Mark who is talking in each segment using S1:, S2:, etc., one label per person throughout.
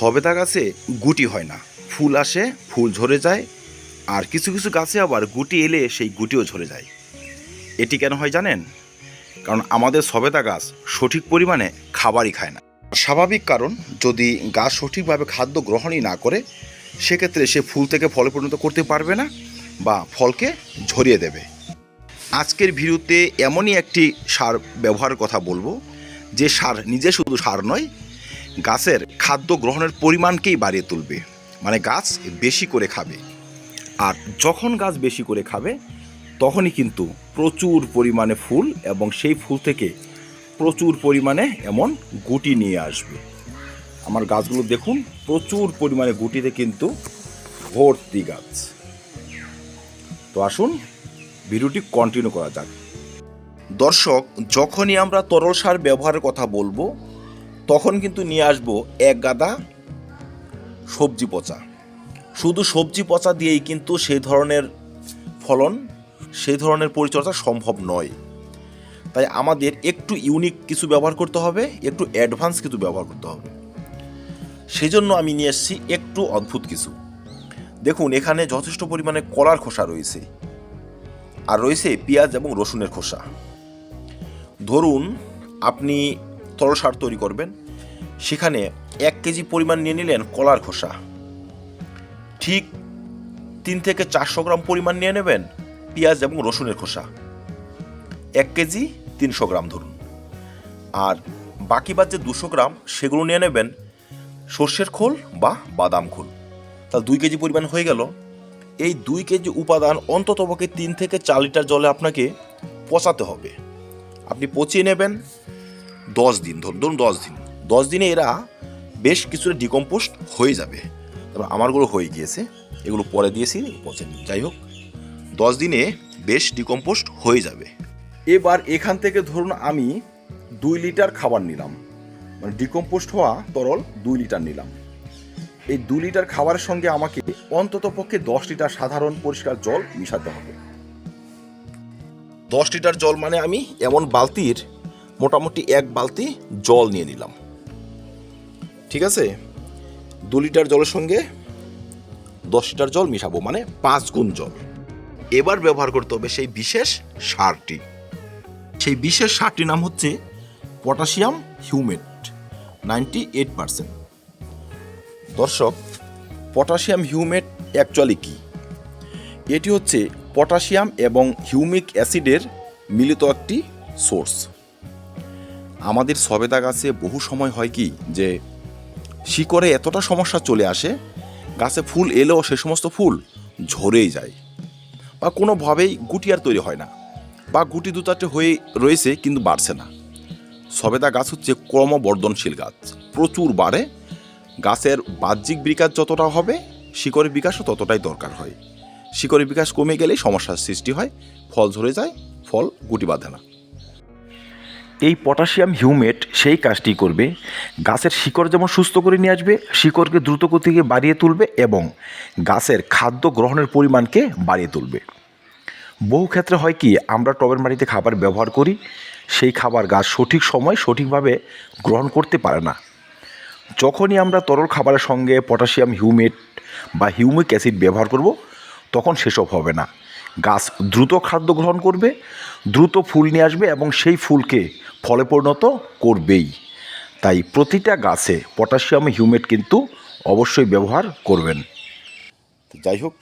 S1: সবেদা গাছে গুটি হয় না। ফুল আসে, ফুল ঝরে যায়, আর কিছু কিছু গাছে আবার গুটি এলে সেই গুটিও ঝরে যায়। এটি কেন হয় জানেন? কারণ আমাদের সবেদা গাছ সঠিক পরিমাণে খাবারই খায় না। স্বাভাবিক কারণ, যদি গাছ সঠিকভাবে খাদ্য গ্রহণই না করে, সেক্ষেত্রে সে ফুল থেকে ফলে পরিণত করতে পারবে না বা ফলকে ঝরিয়ে দেবে। আজকের ভিডিওতে এমনই একটি সার ব্যবহারের কথা বলব। যে সার নিজে শুধু সার নয় গাছের খাদ্য গ্রহণের পরিমাণকেই বাড়িয়ে তুলবে। মানে গাছ বেশি করে খাবে। আর যখন গাছ বেশি করে খাবে, তখনই কিন্তু প্রচুর পরিমাণে ফুল এবং সেই ফুল থেকে প্রচুর পরিমাণে এমন গুটি নিয়ে আসবে। আমার গাছগুলো দেখুন, প্রচুর পরিমাণে গুটিতে কিন্তু ভর্তি গাছ। তো আসুন, ভিডিওটি কন্টিনিউ করা যাক। দর্শক, যখনই আমরা তরল সার ব্যবহারের কথা বলব তখন কিন্তু নিয়ে আসব এক গাদা সবজি পচা। শুধু সবজি পচা দিয়েই কিন্তু সেই ধরনের ফলন সেই ধরনের পরিচর্যা সম্ভব নয়। তাই আমাদের একটু ইউনিক কিছু ব্যবহার করতে হবে, একটু অ্যাডভান্স কিছু ব্যবহার করতে হবে। সেই জন্য আমি নিয়ে এসেছি একটু অদ্ভুত কিছু। দেখুন, এখানে যথেষ্ট পরিমাণে কলার খোসা রয়েছে। আর রয়েছে পেঁয়াজ এবং রসুনের খোসা। ধরুন, আপনি তরল সার তৈরি করবেন। সেখানে এক কেজি পরিমাণ নিয়ে নিলেন কলার খোসা। ঠিক তিন থেকে চারশো গ্রাম পরিমাণ নিয়ে নেবেন পেঁয়াজ এবং রসুনের খোসা। এক কেজি তিনশো গ্রাম ধরুন। আর বাকি বাদ যে দুশো গ্রাম, সেগুলো নিয়ে নেবেন সর্ষের খোল বা বাদাম খোল। তাহলে দুই কেজি পরিমাণ হয়ে গেল। এই দুই কেজি উপাদান অন্ততপক্ষে তিন থেকে চার লিটার জলে আপনাকে পচাতে হবে। আপনি পচিয়ে নেবেন। দশ দিন, ধরুন ধরুন দশ দিন। দশ দিনে এরা বেশ কিছুটা ডিকম্পোস্ট হয়ে যাবে। তারপর আমারগুলো হয়ে গিয়েছে, এগুলো পরে দিয়েছি পচেনি যাই হোক, দশ দিনে বেশ ডিকম্পোস্ট হয়ে যাবে। এবার এখান থেকে ধরুন আমি দুই লিটার খাবার নিলাম। মানে ডিকম্পোস্ট হওয়া তরল দুই লিটার নিলাম। এই দু লিটার খাবারের সঙ্গে আমাকে অন্তত পক্ষে দশ লিটার সাধারণ পরিষ্কার জল মিশাতে হবে। দশ লিটার জল মানে আমি এমন বালতির মোটামুটি এক বালতি জল নিয়ে নিলাম। ঠিক আছে? দু লিটার জলের সঙ্গে দশ লিটার জল মিশাবো মানে পাঁচ গুণ জল। এবার ব্যবহার করতে হবে সেই বিশেষ সারটি। সেই বিশেষ সারটির নাম হচ্ছে potassium humate, ninety eight percent. দর্শক, পটাশিয়াম হিউমেট অ্যাকচুয়ালি কি? এটি হচ্ছে পটাশিয়াম এবং হিউমিক অ্যাসিডের মিলিত একটি সোর্স। আমাদের সবেদা গাছে বহু সময় হয় কি যে শিকড়ে এতটা সমস্যা চলে আসে, গাছে ফুল এলেও সে সমস্ত ফুল ঝরেই যায় বা কোনোভাবেই গুটি আর তৈরি হয় না বা গুটি দু চারটে হয়ে রয়েছে কিন্তু বাড়ছে না। সবেদা গাছ হচ্ছে ক্রমবর্ধনশীল গাছ, প্রচুর বাড়ে, গাছের বাহ্যিক বিকাশ যতটা হবে, শিকড়ের বিকাশও ততটাই দরকার হয়। শিকড়ের বিকাশ কমে গেলেই সমস্যার সৃষ্টি হয়, ফল ঝরে যায়, ফল গুটি বাঁধে না। এই পটাশিয়াম হিউমেট সেই কাজটি করবে, গাছের শিকড় যেমন সুস্থ করে নিয়ে আসবে, শিকড়কে দ্রুত গতিকে বাড়িয়ে তুলবে এবং গাছের খাদ্য গ্রহণের পরিমাণকে বাড়িয়ে তুলবে। বহু ক্ষেত্রে হয় কি, আমরা টবের মাটিতে খাবার ব্যবহার করি, সেই খাবার গাছ সঠিক সময় সঠিকভাবে গ্রহণ করতে পারে না। যখনই আমরা তরল খাবারের সঙ্গে পটাশিয়াম হিউমেট বা হিউমিক অ্যাসিড ব্যবহার করব, তখন সেসব হবে না। গাছ দ্রুত খাদ্য গ্রহণ করবে, দ্রুত ফুল নিয়ে আসবে এবং সেই ফুলকে ফলে পরিণত করবেই। তাই প্রতিটা গাছে পটাশিয়াম, হিউমেট কিন্তু অবশ্যই ব্যবহার করবেন। যাই হোক,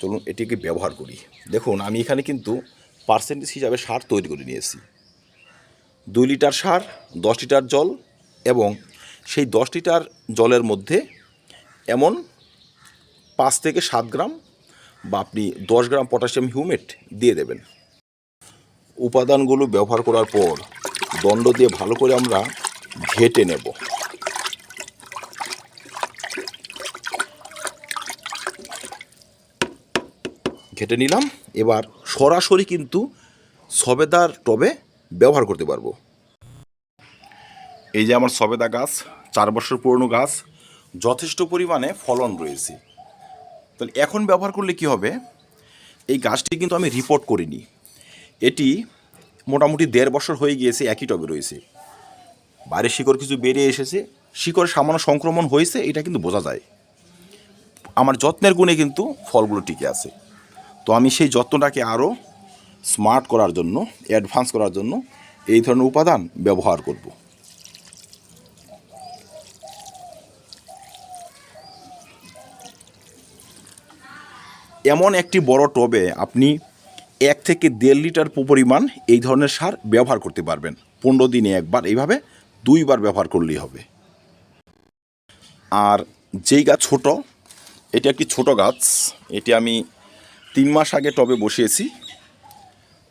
S1: চলুন এটিকে ব্যবহার করি। দেখুন, আমি এখানে কিন্তু পার্সেন্টেজ হিসাবে সার তৈরি করে নিয়েছি। দুই লিটার সার, দশ লিটার জল এবং সেই দশ লিটার জলের মধ্যে এমন পাঁচ থেকে সাত গ্রাম বা আপনি দশ গ্রাম পটাশিয়াম হিউমেট দিয়ে দেবেন। উপাদানগুলো ব্যবহার করার পর দণ্ড দিয়ে ভালো করে আমরা ঘেটে নেব। ঘেটে নিলাম, এবার সরাসরি কিন্তু সবেদার টবে ব্যবহার করতে পারব। এই যে আমার সবেদা গাছ, চার বছর পুরনো গাছ, যথেষ্ট পরিমাণে ফলন রয়েছে। তাহলে এখন ব্যবহার করলে কি হবে? এই গাছটি কিন্তু আমি রিপোর্ট করিনি। এটি মোটামুটি দেড় বছর হয়ে গিয়েছে, একই টবে রয়েছে। বাইরের শিকড় কিছু বেরিয়ে এসেছে, শিকড় সামান্য সংক্রমণ হয়েছে, এটা কিন্তু বোঝা যায়। আমার যত্নের গুণে কিন্তু ফলগুলো টিকে আছে। তো আমি সেই যত্নটাকে আরও স্মার্ট করার জন্য অ্যাডভান্স করার জন্য এই ধরনের উপাদান ব্যবহার করব। এমন একটি বড় টবে আপনি এক থেকে দেড় লিটার পরিমাণ এই ধরনের সার ব্যবহার করতে পারবেন। পনেরো দিনে একবার এইভাবে দুইবার ব্যবহার করলেই হবে। আর যেই গাছ ছোট, এটি একটি ছোট গাছ, এটি আমি তিন মাস আগে টবে বসিয়েছি।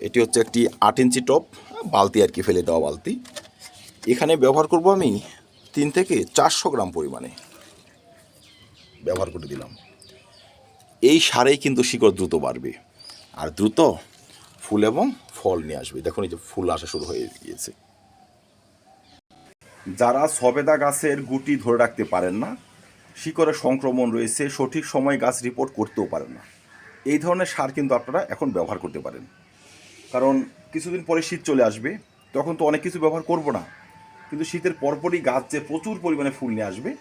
S1: এটি হচ্ছে একটি আট ইঞ্চি টব, বালতি আর কি ফেলে দেওয়া বালতি। এখানে ব্যবহার করব আমি তিন থেকে চারশো গ্রাম পরিমাণে ব্যবহার করে দিলাম। এই সারেই কিন্তু শিকড় দ্রুত বাড়বে। আর দ্রুত ফুল এবং ফল নিয়ে আসবে। দেখুন, এই যে ফুল আসা শুরু হয়ে গিয়েছে। যারা সবেদা গাছের গুটি ধরে রাখতে পারেন না শিকড়ে সংক্রমণ রয়েছে, সঠিক সময়ে গাছ রিপোর্ট করতেও পারেন না। এই ধরনের সার কিন্তু আপনারা এখন ব্যবহার করতে পারেন। কারণ কিছুদিন পরে শীত চলে আসবে, তখন তো অনেক কিছু ব্যবহার করব না। কিন্তু শীতের পরপরই গাছ যে প্রচুর পরিমাণে ফুল নিয়ে আসবে।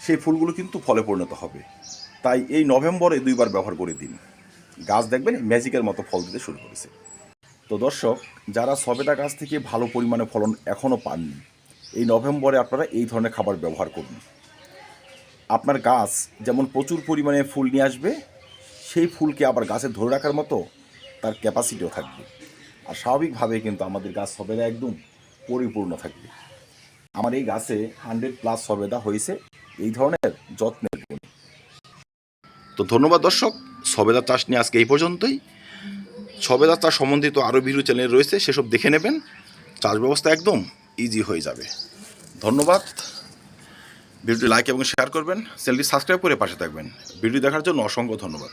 S1: সেই ফুলগুলো কিন্তু ফলে পরিণত হবে। তাই এই নভেম্বরে দুইবার ব্যবহার করে দিন। গাছ দেখবেন ম্যাজিকের মতো ফল দিতে শুরু করেছে। তো দর্শক, যারা সবেদা গাছ থেকে ভালো পরিমাণে ফলন এখনও পাননি, এই নভেম্বরে আপনারা এই ধরনের খাবার ব্যবহার করুন। আপনার গাছ যেমন প্রচুর পরিমাণে ফুল নিয়ে আসবে, সেই ফুলকে আবার গাছে ধরে রাখার মতো তার ক্যাপাসিটিও থাকবে। আর স্বাভাবিকভাবে কিন্তু আমাদের গাছ সবেদা একদম পরিপূর্ণ থাকবে। আমার এই গাছে হান্ড্রেড প্লাস সবেদা হয়েছে। এই ধরনের যত্নের গুণে তো ধন্যবাদ দর্শক। সবেদা চাষ নিয়ে আজকে এই পর্যন্তই। সবেদা চাষ সম্বন্ধিত আরও ভিডিও চ্যানেল রয়েছে, সেসব দেখে নেবেন। চাষ ব্যবস্থা একদম ইজি হয়ে যাবে। ধন্যবাদ। ভিডিওটি লাইক এবং শেয়ার করবেন। চ্যানেলটি সাবস্ক্রাইব করে পাশে থাকবেন। ভিডিও দেখার জন্য অসংখ্য ধন্যবাদ।